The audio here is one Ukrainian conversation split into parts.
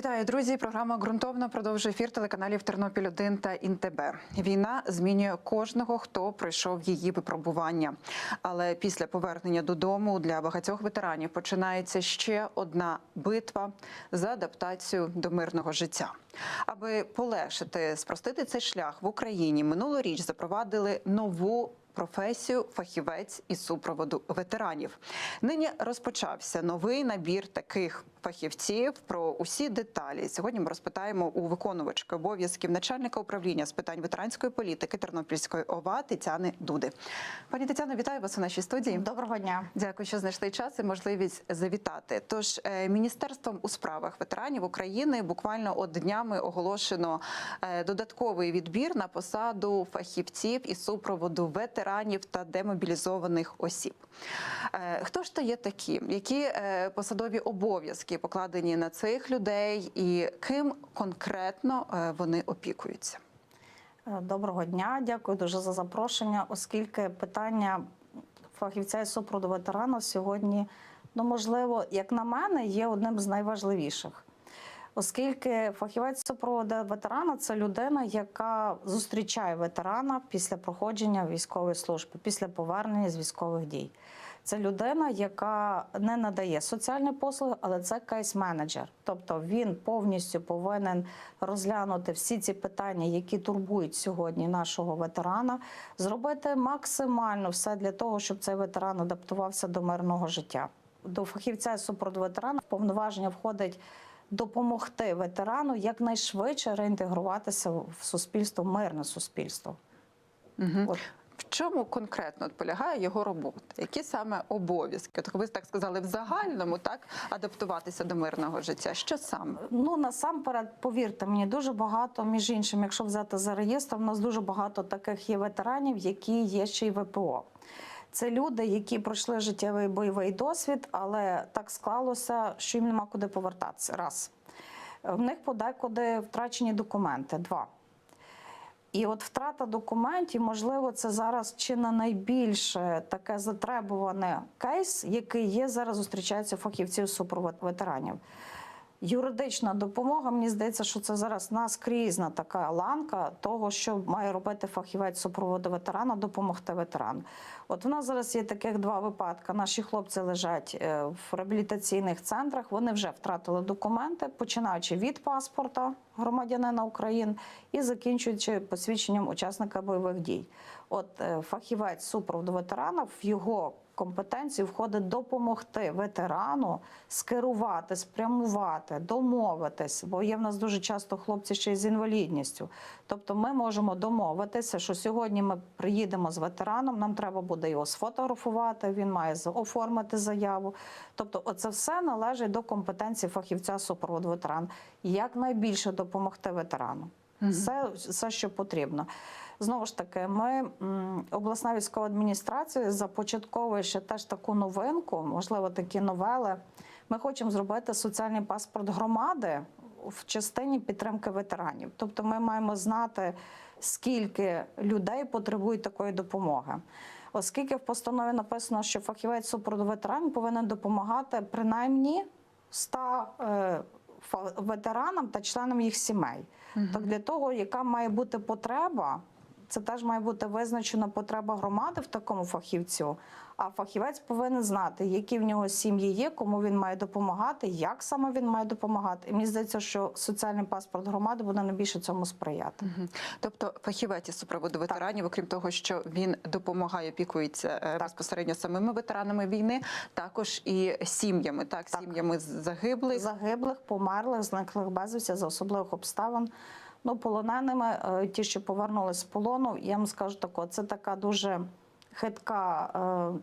Вітаю, друзі! Програма ґрунтовно продовжує ефір телеканалів Тернопіль 1 та ІНТБ. Війна змінює кожного, хто пройшов її випробування. Але після повернення додому для багатьох ветеранів починається ще одна битва за адаптацію до мирного життя. Аби полегшити спростити цей шлях в Україні, минулоріч запровадили нову. Професію фахівець із супроводу ветеранів. Нині розпочався новий набір таких фахівців. Про усі деталі сьогодні ми розпитаємо у виконувачки обов'язків начальника управління з питань ветеранської політики Тернопільської ОВА Тетяни Дуди. Пані Тетяно, вітаю вас у нашій студії. Доброго дня. Дякую, що знайшли час і можливість завітати. Тож е, міністерством у справах ветеранів України буквально от днями оголошено е, додатковий відбір на посаду фахівців із супроводу ветеранів та демобілізованих осіб. Е, Хто ж то є такі? Які посадові обов'язки покладені на цих людей, і ким конкретно е, вони опікуються? Е, Доброго дня, дякую дуже за запрошення, оскільки питання фахівця і супроводу ветерана сьогодні, ну можливо, як на мене, є одним з найважливіших. Оскільки фахівець супроводу ветерана це людина, яка зустрічає ветерана після проходження військової служби, після повернення з військових дій. Це людина, яка не надає соціальні послуги, але це кейс-менеджер. Тобто він повністю повинен розглянути всі ці питання, які турбують сьогодні нашого ветерана, зробити максимально все для того, щоб цей ветеран адаптувався до мирного життя. До фахівця з ветерана повноваження входить допомогти ветерану якнайшвидше реінтегруватися в суспільство, мирне суспільство. Угу. От. В чому конкретно полягає його робота? Які саме обов'язки? От ви так сказали в загальному, так адаптуватися до мирного життя. Що саме? Ну насамперед, повірте мені, дуже багато, між іншим, якщо взяти за реєстром, у нас дуже багато таких є ветеранів, які є ще й ВПО. Це люди, які пройшли життєвий бойовий досвід, але так склалося, що їм нема куди повертатися. Раз. В них подекуди втрачені документи. Два. І от втрата документів, можливо, це зараз чи не найбільше таке затребуване кейс, який є зараз зустрічається фахівців супровод ветеранів. Юридична допомога, мені здається, що це зараз наскрізна така ланка того, що має робити фахівець супроводу ветерана, допомогти ветерану. От в нас зараз є таких два випадки. Наші хлопці лежать е, в реабілітаційних центрах. Вони вже втратили документи, починаючи від паспорта громадянина України і закінчуючи посвідченням учасника бойових дій. От е, фахівець супроводу ветерана в його компетенції входить допомогти ветерану скерувати, спрямувати, домовитись, бо є в нас дуже часто хлопці ще й з інвалідністю. Тобто ми можемо домовитися, що сьогодні ми приїдемо з ветераном, нам треба буде його сфотографувати, він має оформити заяву. Тобто, оце все належить до компетенції фахівця супроводу ветеран. Як найбільше допомогти ветерану. Все, все, що потрібно. Знову ж таки, ми обласна військова адміністрація започатковує ще теж таку новинку, можливо, такі новели. Ми хочемо зробити соціальний паспорт громади в частині підтримки ветеранів. Тобто, ми маємо знати, скільки людей потребують такої допомоги. Оскільки в постанові написано, що фахівець супроводу ветеранів повинен допомагати принаймні 100 е, ветеранам та членам їх сімей. Так для того, яка має бути потреба, це теж має бути визначена потреба громади в такому фахівцю. А фахівець повинен знати, які в нього сім'ї є, кому він має допомагати, як саме він має допомагати. І мені здається, що соціальний паспорт громади буде найбільше цьому сприяти. Мгм. Тобто фахівець із супроводу ветеранів, окрім того, що він допомагає, опікується е, безпосередньо самими ветеранами війни, також і сім'ями, так, Так. сім'ями загиблих. загиблих, померлих, зниклих безвісті за особливих обставин. Ну, полоненими, е, ті, що повернулись з полону, я вам скажу тако, це така дуже хитка е,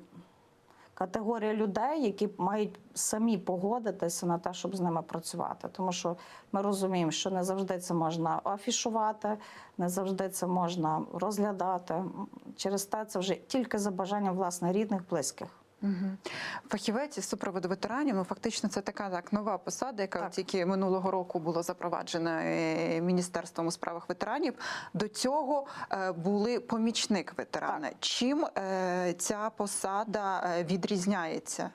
категорія людей, які мають самі погодитися на те, щоб з ними працювати. Тому що ми розуміємо, що не завжди це можна афішувати, не завжди це можна розглядати. Через те це вже тільки за бажанням власне рідних, близьких. Фахівець із супроводу ветеранів, ну фактично це така так нова посада, яка Так. тільки минулого року була запроваджена е, міністерством у справах ветеранів. До цього е, були помічник ветерана. Чим е, ця посада відрізняється?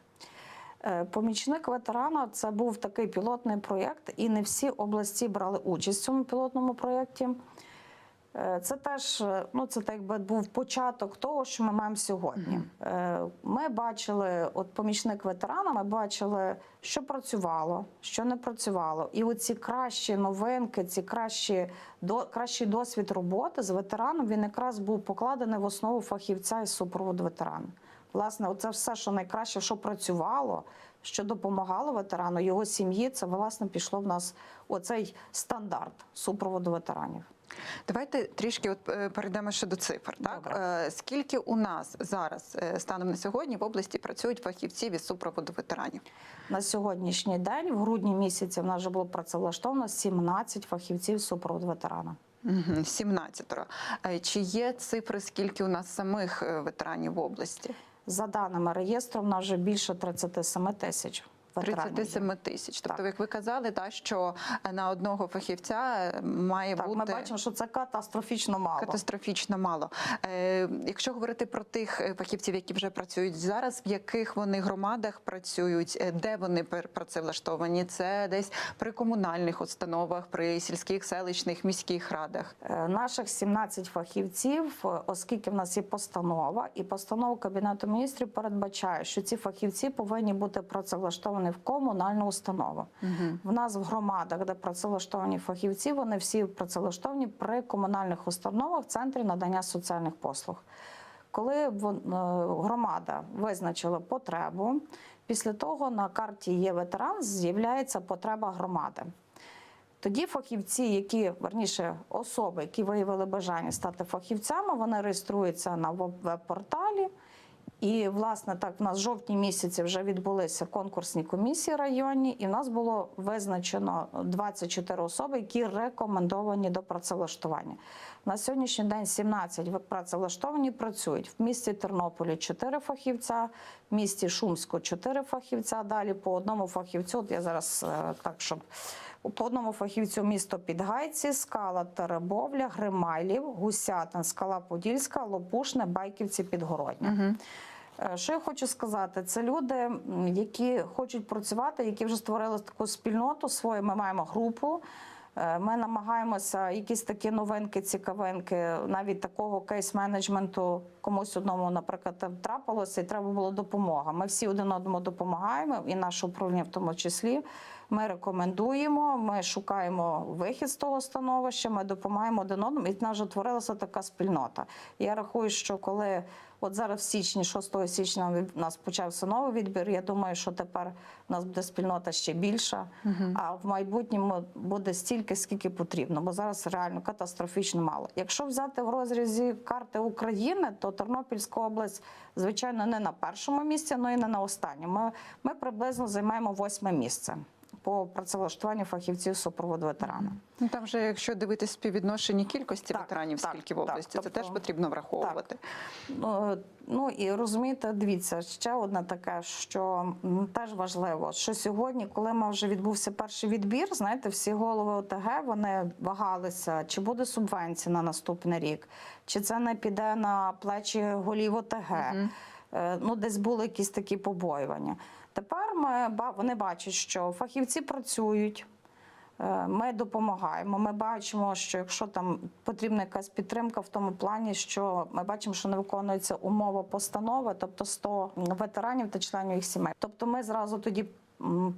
Помічник ветерана це був такий пілотний проєкт, і не всі області брали участь в цьому пілотному проєкті. Е, Це теж е, ну, це так би був початок того, що ми маємо сьогодні. Е, Ми бачили, от помічник ветерана, ми бачили, що працювало, що не працювало. І оці кращі новинки, ці кращі до кращий досвід роботи з ветераном, він якраз був покладений в основу фахівця із супроводу ветерана. Власне, оце все, що найкраще, що працювало, що допомагало ветерану, його сім'ї, це власне пішло в нас оцей стандарт супроводу ветеранів. Давайте трішки от е, перейдемо ще до цифр. Так Добре. Е, скільки у нас зараз е, станом на сьогодні в області працюють фахівці від супроводу ветеранів? На сьогоднішній день, в грудні місяці, в нас вже було працевлаштовано 17 фахівців супроводу ветерана. Угу, 17. Е, Чи є цифри, скільки у нас самих ветеранів в області? За даними реєстру, в нас вже більше 37 тисяч є. 37 тисяч. Тобто, Так. як ви казали, та що на одного фахівця має Так, бути ми бачимо, що це катастрофічно мало. катастрофічно мало. Е, якщо говорити про тих е, фахівців, які вже працюють зараз, в яких вони громадах працюють, е, де вони працевлаштовані? Це десь при комунальних установах, при сільських, селищних, міських радах. Е, Наших 17 фахівців, е, оскільки в нас є постанова, і постанова Кабінету міністрів передбачає, що ці фахівці повинні бути працевлаштовані в комунальну установу. В нас в громадах, де працевлаштовані фахівці, вони всі працевлаштовані при комунальних установах в центрі надання соціальних послуг. Коли е, громада визначила потребу, після того на карті є ветеран, з'являється потреба громади. Тоді фахівці, які верніше особи, які виявили бажання стати фахівцями, вони реєструються на веб- веб-порталі. І, власне, так, в нас в жовтні місяці вже відбулися конкурсні комісії районні, і в нас було визначено 24 особи, які рекомендовані до працевлаштування. На сьогоднішній день 17 ви- працевлаштовані працюють в місті Тернополі 4 фахівця, в місті Шумську 4 фахівця. Далі по одному фахівцю. От я зараз е, так, щоб по одному фахівцю місто Підгайці, Скала Теребовля, Гримайлів, Гусятин, Скала Подільська, Лопушне, Байківці, Підгородня. Е, Що я хочу сказати, це люди, які хочуть працювати, які вже створили таку спільноту свою. Ми маємо групу. Е, Ми намагаємося якісь такі новинки, цікавинки, навіть такого кейс-менеджменту комусь одному, наприклад, трапилося, і треба було допомога. Ми всі один одному допомагаємо, і наше управління в тому числі. Ми рекомендуємо, ми шукаємо вихід з того становища, ми допомагаємо один одному, і в нас вже творилася така спільнота. Я рахую, що коли от зараз в січні, 6 січня, у нас почався новий відбір. Я думаю, що тепер у нас буде спільнота ще більша, а в майбутньому буде стільки, скільки потрібно, бо зараз реально катастрофічно мало. Якщо взяти в розрізі карти України, то Тернопільська область, звичайно, не на першому місці, але і не на останньому. Ми, ми приблизно займаємо восьме місце по працевлаштуванню фахівців супроводу ветерана. Ну там вже, якщо дивитись співвідношення кількості Так, ветеранів, так, скільки в так. області, це Тобто- теж потрібно враховувати. Ну, Ну і розумієте, дивіться, ще одне таке, що теж важливо, що сьогодні, коли ми вже відбувся перший відбір, знаєте, всі голови ОТГ вони вагалися, чи буде субвенція на наступний рік, чи це не піде на плечі голів ОТГ. Е, Ну, десь були якісь такі побоювання. Тепер ми вони бачать, що фахівці працюють. Е, Ми допомагаємо. Ми бачимо, що якщо там потрібна якась підтримка в тому плані, що ми бачимо, що не виконується умова постанови, тобто 100 ветеранів та членів їх сімей. Тобто, ми зразу тоді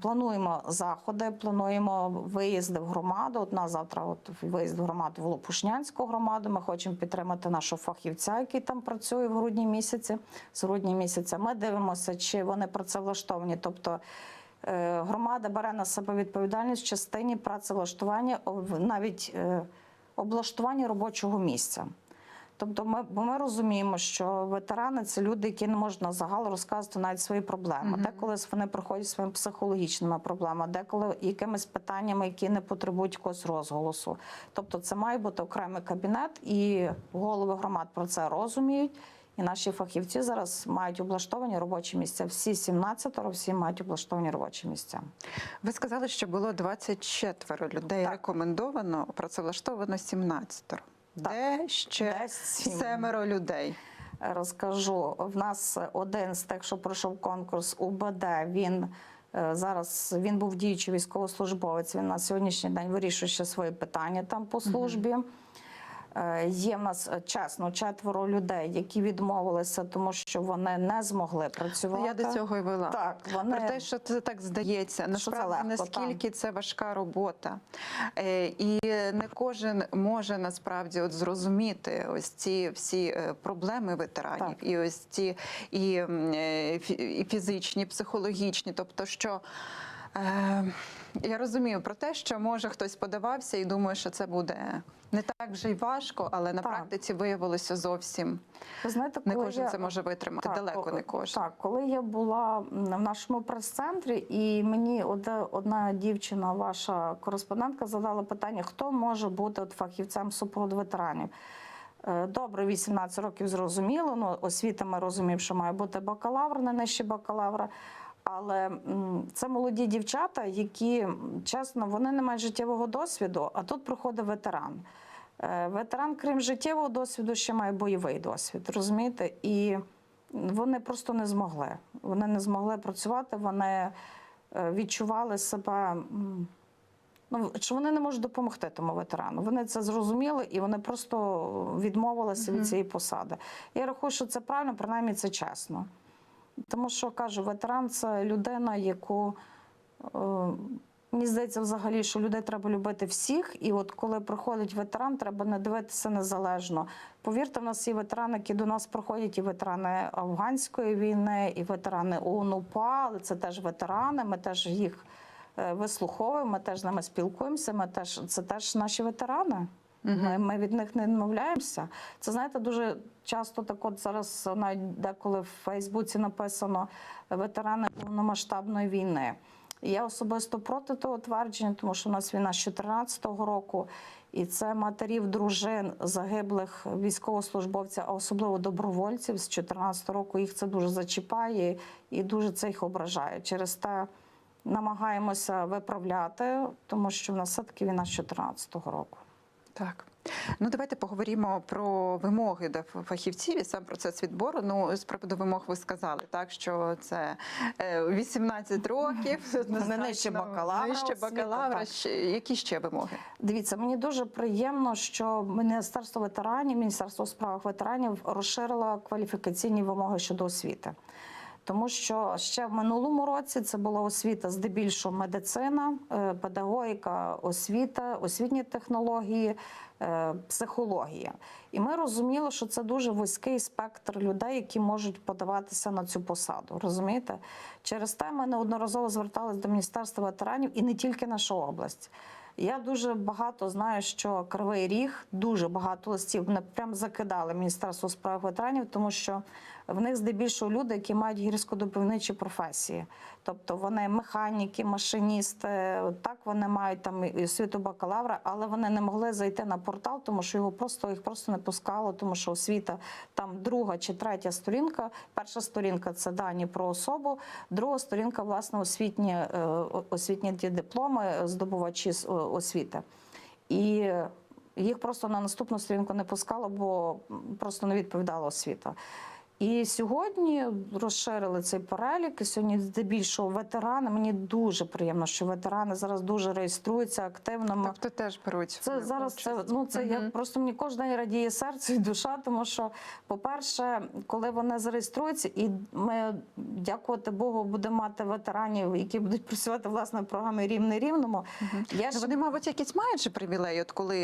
плануємо заходи, плануємо виїзди в громаду. От на завтра, от виїзд в громаду в Лопушнянську громаду. Ми хочемо підтримати нашого фахівця, який там працює в грудні місяці. З грудня місяця ми дивимося, чи вони працевлаштовані. Тобто Е, Громада бере на себе відповідальність в частині працевлаштування, навіть е, облаштування робочого місця. Тобто, ми, бо ми розуміємо, що ветерани це люди, які не можуть на загал розказувати навіть свої проблеми. Деколи вони приходять своїми психологічними проблемами, деколи якимись питаннями, які не потребують якогось розголосу. Тобто, це має бути окремий кабінет, і голови громад про це розуміють. І наші фахівці зараз мають облаштовані робочі місця. Всі 17 всі мають облаштовані робочі місця. Ви сказали, що було 24 людей Так. рекомендовано, працевлаштовано 17. Де ще Десь семеро людей? розкажу. В нас один з тих, що пройшов конкурс УБД, він е, зараз він був діючий військовослужбовець. Він на сьогоднішній день вирішує ще свої питання там по службі. Е, Є нас е, чесно четверо людей, які відмовилися, тому що вони не змогли працювати. Я до цього і вела. Так, вони Про те, що це так здається, Що це насправді легко, наскільки це важка робота, Е, і не кожен може насправді от зрозуміти ось ці всі проблеми ветеранів, Так. і ось ці і, і фізичні, і психологічні, тобто що. Я розумію про те, що може хтось подавався і думає, що це буде не так вже й важко, але на Так. практиці виявилося зовсім ви знаєте, не кожен я... це може витримати. Далеко ко- не кожен. Так, коли я була в нашому прес-центрі, і мені одна, одна дівчина, ваша кореспондентка, задала питання, хто може бути от фахівцем супроводу ветеранів. Е, Добре, 18 років зрозуміло. Ну, освіта ми розуміємо, що має бути бакалавр, не нижче бакалавра. Але це молоді дівчата, які чесно, вони не мають життєвого досвіду, а тут приходить ветеран. Е, Ветеран, крім життєвого досвіду, ще має бойовий досвід, розумієте? І вони просто не змогли. Вони не змогли працювати, вони е, відчували себе. Ну, що вони не можуть допомогти тому ветерану. Вони це зрозуміли і вони просто відмовилися Мгм. від цієї посади. Я рахую, що це правильно, принаймні це чесно. Тому що кажу, ветеран це людина, яку е, мені здається, взагалі, що людей треба любити всіх. І от коли приходить ветеран, треба не дивитися незалежно. Повірте, в нас є ветерани, які до нас приходять, і ветерани афганської війни, і ветерани ООН-УПА, але це теж ветерани. Ми теж їх е, вислуховуємо, ми теж з ними спілкуємося. Ми теж це теж наші ветерани. Ми, ми від них не відмовляємося. Це знаєте, дуже часто так от зараз навіть деколи в Фейсбуці написано ветерани повномасштабної війни. Я особисто проти того твердження, тому що у нас війна з 2014 року, і це матерів дружин загиблих військовослужбовців, а особливо добровольців з 2014 року. Їх це дуже зачіпає і дуже це їх ображає. Через те намагаємося виправляти, тому що в нас все таки війна з 2014 року. Так. Ну, давайте поговоримо про вимоги до фахівців і сам процес відбору. Ну, з приводу вимог ви сказали, так що це е, 18 років, однозначно, нижче бакалавра нижче бакалавра. Які ще вимоги? Дивіться, мені дуже приємно, що Міністерство ветеранів, Міністерство у справах ветеранів розширило кваліфікаційні вимоги щодо освіти. Тому що ще в минулому році це була освіта здебільшого медицина, е, педагогіка, освіта, освітні технології, е, психологія. І ми розуміли, що це дуже вузький спектр людей, які можуть подаватися на цю посаду. Розумієте? Через те ми неодноразово зверталися до Міністерства ветеранів і не тільки наша область. Я дуже багато знаю, що Кривий Ріг дуже багато листів не прям закидали Міністерство справ ветеранів, тому що в них здебільшого люди, які мають гірськодобивничі професії. Тобто вони механіки, машиністи, так вони мають там і освіту бакалавра, але вони не могли зайти на портал, тому що його просто їх просто не пускало, тому що освіта там друга чи третя сторінка. Перша сторінка це дані про особу, друга сторінка, власне, освітні, е, освітні дипломи, е, здобувачі освіти. І їх просто на наступну сторінку не пускало, бо просто не відповідала освіта. І сьогодні розширили цей перелік. І сьогодні здебільшого ветерани. Мені дуже приємно, що ветерани зараз дуже реєструються активно. Тобто теж беруть це зараз це ну це я просто мені кожен день радіє серце і душа, тому що, по-перше, коли вони зареєструються, і ми, дякувати Богу, будемо мати ветеранів, які будуть працювати власне в програмі рівне рівному. Мгм. Я Ну, ж Вони, мабуть, якісь мають же привілеї, от коли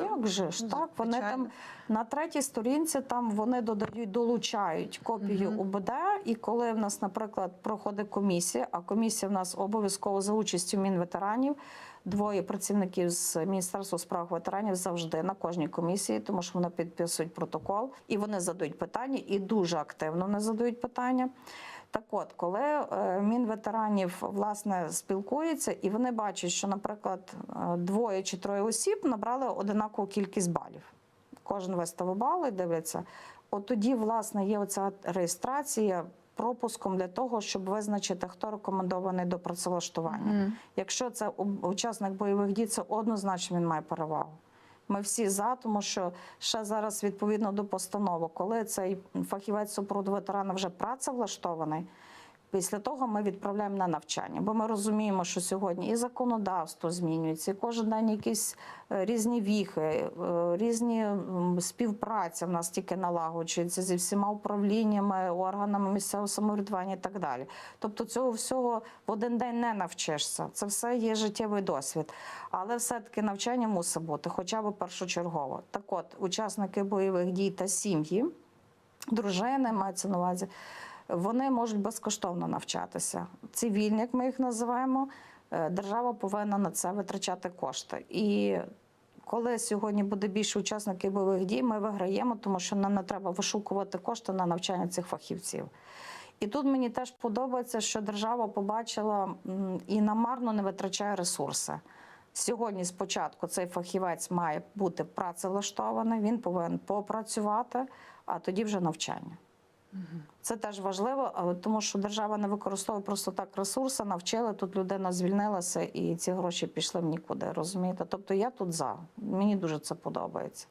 а як же ж так? Вони звичайно. там на третій сторінці там вони додають, долучають копію Мгм. УБД. І коли в нас, наприклад, проходить комісія, а комісія в нас обов'язково за участю мінветеранів. Двоє працівників з Міністерства справ ветеранів завжди на кожній комісії, тому що вони підписують протокол і вони задають питання, і дуже активно вони задають питання. Так от, коли е, Мінветеранів власне спілкується, і вони бачать, що, наприклад, е, двоє чи троє осіб набрали одинакову кількість балів. Кожен виставив бали, дивляться. От тоді, власне, є оця реєстрація пропуском для того, щоб визначити, хто рекомендований до працевлаштування. Мгм. Якщо це учасник бойових дій, це однозначно він має перевагу. Ми всі за, тому що ще зараз відповідно до постанови, коли цей фахівець супроводу ветерана вже працевлаштований. Після того ми відправляємо на навчання, бо ми розуміємо, що сьогодні і законодавство змінюється, і кожен день якісь е, різні віхи, е, різні співпраця в нас тільки налагоджується зі всіма управліннями, органами місцевого самоврядування і так далі. Тобто цього всього в один день не навчишся. Це все є життєвий досвід. Але все-таки навчання мусить бути, хоча б першочергово. Так от, учасники бойових дій та сім'ї, дружини мається на увазі. Вони можуть безкоштовно навчатися. Цивільні, як ми їх називаємо, е, держава повинна на це витрачати кошти. І коли сьогодні буде більше учасників бойових дій, ми виграємо, тому що нам не треба вишукувати кошти на навчання цих фахівців. І тут мені теж подобається, що держава побачила і намарно не витрачає ресурси. Сьогодні спочатку цей фахівець має бути працевлаштований, він повинен попрацювати, а тоді вже навчання. Це теж важливо, тому що держава не використовує просто так ресурси, навчили, тут людина звільнилася і ці гроші пішли в нікуди. Розумієте? Тобто я тут за. Мені дуже це подобається.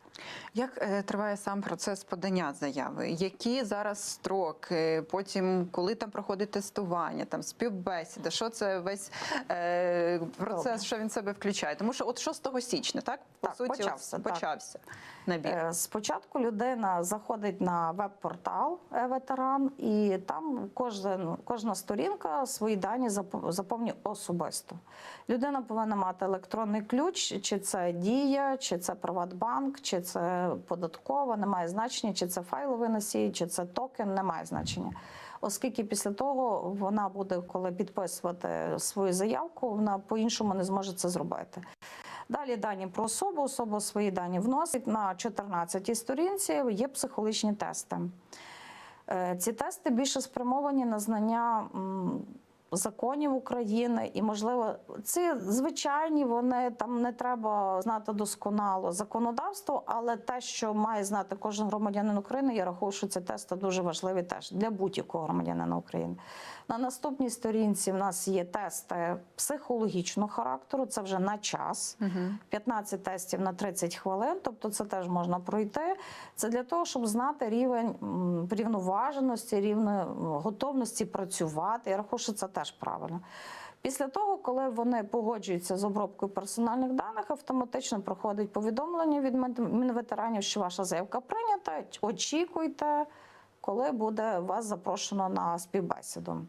Як е, триває сам процес подання заяви? Які зараз строки? Потім, коли там проходить тестування, там співбесіда? Що це весь е, процес, Добре. що він себе включає? Тому що от 6 січня, так по Так, суті, от почався, так. почався набір. Е, Спочатку людина заходить на веб-портал е-ветеран, і там кожен, кожна сторінка свої дані заповнює особисто. Людина повинна мати електронний ключ, чи це Дія, чи це Приватбанк, чи це податкова, немає значення, чи це файловий носій, чи це токен, немає значення. Оскільки після того вона буде, коли підписувати свою заявку, вона по-іншому не зможе це зробити. Далі дані про особу, особа свої дані вносить на 14 сторінці. Є психологічні тести. Е, Ці тести більше спрямовані на знання законів України, і можливо, ці звичайні, вони там не треба знати досконало законодавство, але те, що має знати кожен громадянин України, я рахую, що ці тести дуже важливі теж для будь-якого громадянина України. На наступній сторінці в нас є тести психологічного характеру, це вже на час. 15 тестів на 30 хвилин, тобто це теж можна пройти. Це для того, щоб знати рівень рівноваженості, рівня готовності працювати. Я рахую, що це теж правильно. Після того, коли вони погоджуються з обробкою персональних даних, автоматично проходить повідомлення від мін- Мінветеранів, що ваша заявка прийнята. Очікуйте, коли буде вас запрошено на співбесіду.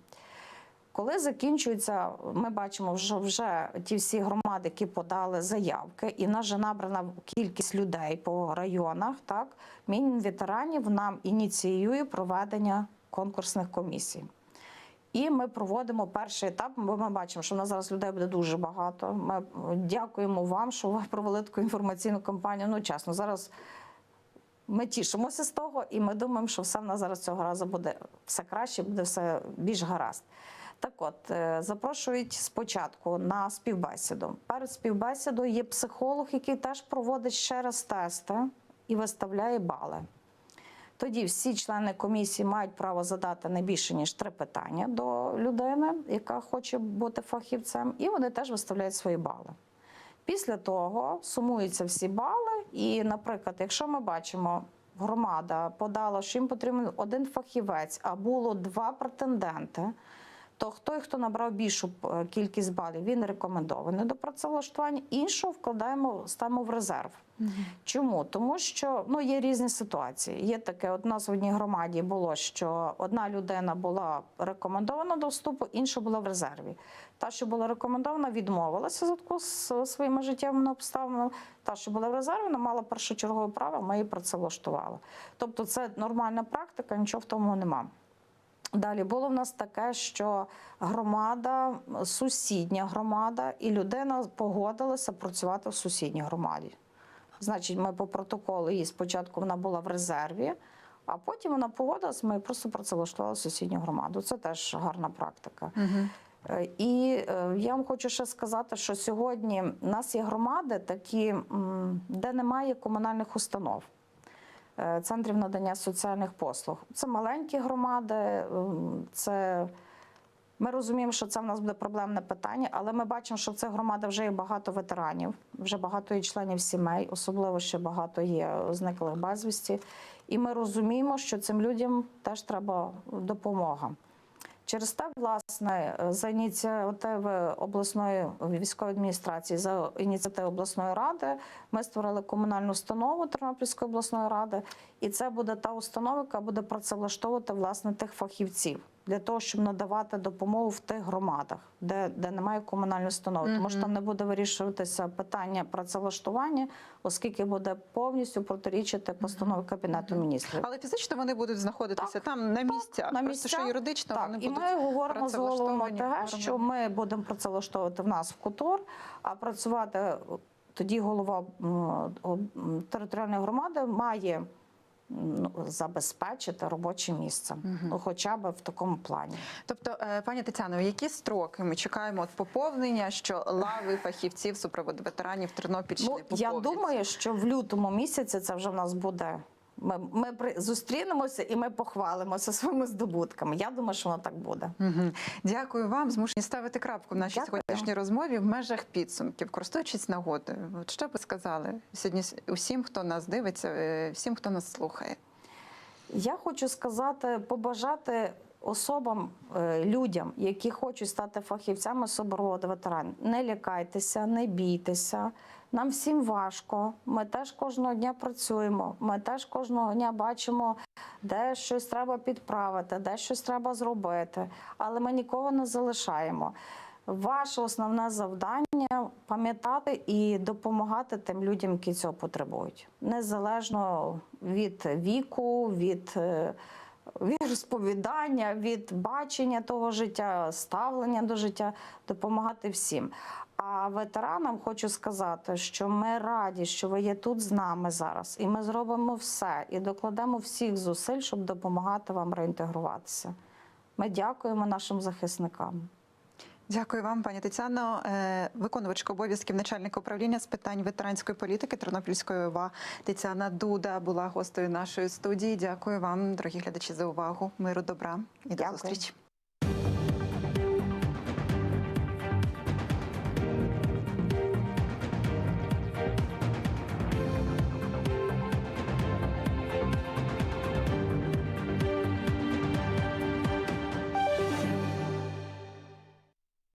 Коли закінчується, ми бачимо вже вже ті всі громади, які подали заявки, і нас вже набрана кількість людей по районах. Так Мінветеранів нам ініціює проведення конкурсних комісій. І ми проводимо перший етап, бо ми бачимо, що в нас зараз людей буде дуже багато. Ми дякуємо вам, що ви провели таку інформаційну кампанію. Ну, чесно, зараз ми тішимося з того, і ми думаємо, що все в нас зараз цього разу буде все краще, буде все більш гаразд. Так от, е, запрошують спочатку на співбесіду. Перед співбесідою є психолог, який теж проводить ще раз тести і виставляє бали. Тоді всі члени комісії мають право задати не більше ніж три питання до людини, яка хоче бути фахівцем, і вони теж виставляють свої бали. Після того сумуються всі бали, і, наприклад, якщо ми бачимо, громада подала, що їм потрібен один фахівець, а було два претенденти, то той, хто набрав більшу е, кількість балів, він рекомендований до працевлаштування. Іншого вкладаємо, ставимо в резерв. Чому? Тому що ну, є різні ситуації. Є таке, от у нас в одній громаді було, що одна людина була рекомендована до вступу, інша була в резерві. Та, що була рекомендована, відмовилася зв'язку з своїми життєвими обставинами. Та, що була в резерві, вона мала першочергове право, ми її працевлаштували. Тобто це нормальна практика, нічого в тому нема. Далі було в нас таке, що громада, сусідня громада, і людина погодилася працювати в сусідній громаді. Значить, ми по протоколу її спочатку вона була в резерві, а потім вона погодилась, ми просто працевлаштували сусідню громаду. Це теж гарна практика. Е, І е, я вам хочу ще сказати, що сьогодні в нас є громади, такі, де немає комунальних установ. Е, Центрів надання соціальних послуг. Це маленькі громади, це Ми розуміємо, що це в нас буде проблемне питання, але ми бачимо, що в цих громадах вже є багато ветеранів, вже багато є членів сімей, особливо ще багато є зниклих безвісті. І ми розуміємо, що цим людям теж треба допомога. Через те, власне, за ініціативи обласної військової адміністрації, за ініціативи обласної ради, ми створили комунальну установу Тернопільської обласної ради, і це буде та установа, яка буде працевлаштовувати власне тих фахівців для того, щоб надавати допомогу в тих громадах, де, де немає комунальної установи. Тому що там не буде вирішуватися питання працевлаштування, оскільки буде повністю протирічити постанови Кабінету міністрів. Але фізично вони будуть знаходитися там на місцях. на Просто що юридично Так, вони і будуть ми говоримо з головами ОТГ, що ми будемо працевлаштовувати в нас в КУТОР, а працювати тоді голова територіальної громади має ну, забезпечити робоче місце, ну, хоча б в такому плані. Тобто, е, пані Тетяно, які строки ми чекаємо от поповнення, що лави фахівців супроводу ветеранів Тернопільщини Ну, я думаю, що в лютому місяці це вже в нас буде. Ми, ми при- зустрінемося і ми похвалимося своїми здобутками. Я думаю, що воно так буде. Мгм. Дякую вам. Змушені ставити крапку в нашій Дякую. сьогоднішній розмові в межах підсумків, користуючись нагодою. От що би сказали сьогодні усім, хто нас дивиться, е, всім, хто нас слухає. Я хочу сказати, побажати особам, е, людям, які хочуть стати фахівцями супроводу ветеранів. Не лякайтеся, не бійтеся. Нам всім важко. Ми теж кожного дня працюємо. Ми теж кожного дня бачимо, де щось треба підправити, де щось треба зробити. Але ми нікого не залишаємо. Ваше основне завдання пам'ятати і допомагати тим людям, які цього потребують, незалежно від віку, від, е, від розповідання, від бачення того життя, ставлення до життя, допомагати всім. А ветеранам хочу сказати, що ми раді, що ви є тут з нами зараз, і ми зробимо все і докладемо всіх зусиль, щоб допомагати вам реінтегруватися. Ми дякуємо нашим захисникам. Дякую вам, пані Тетяно. Е, Виконувачка обов'язків начальника управління з питань ветеранської політики Тернопільської ОВА Тетяна Дуда була гостею нашої студії. Дякую вам, дорогі глядачі, за увагу. Миру добра і до зустрічі.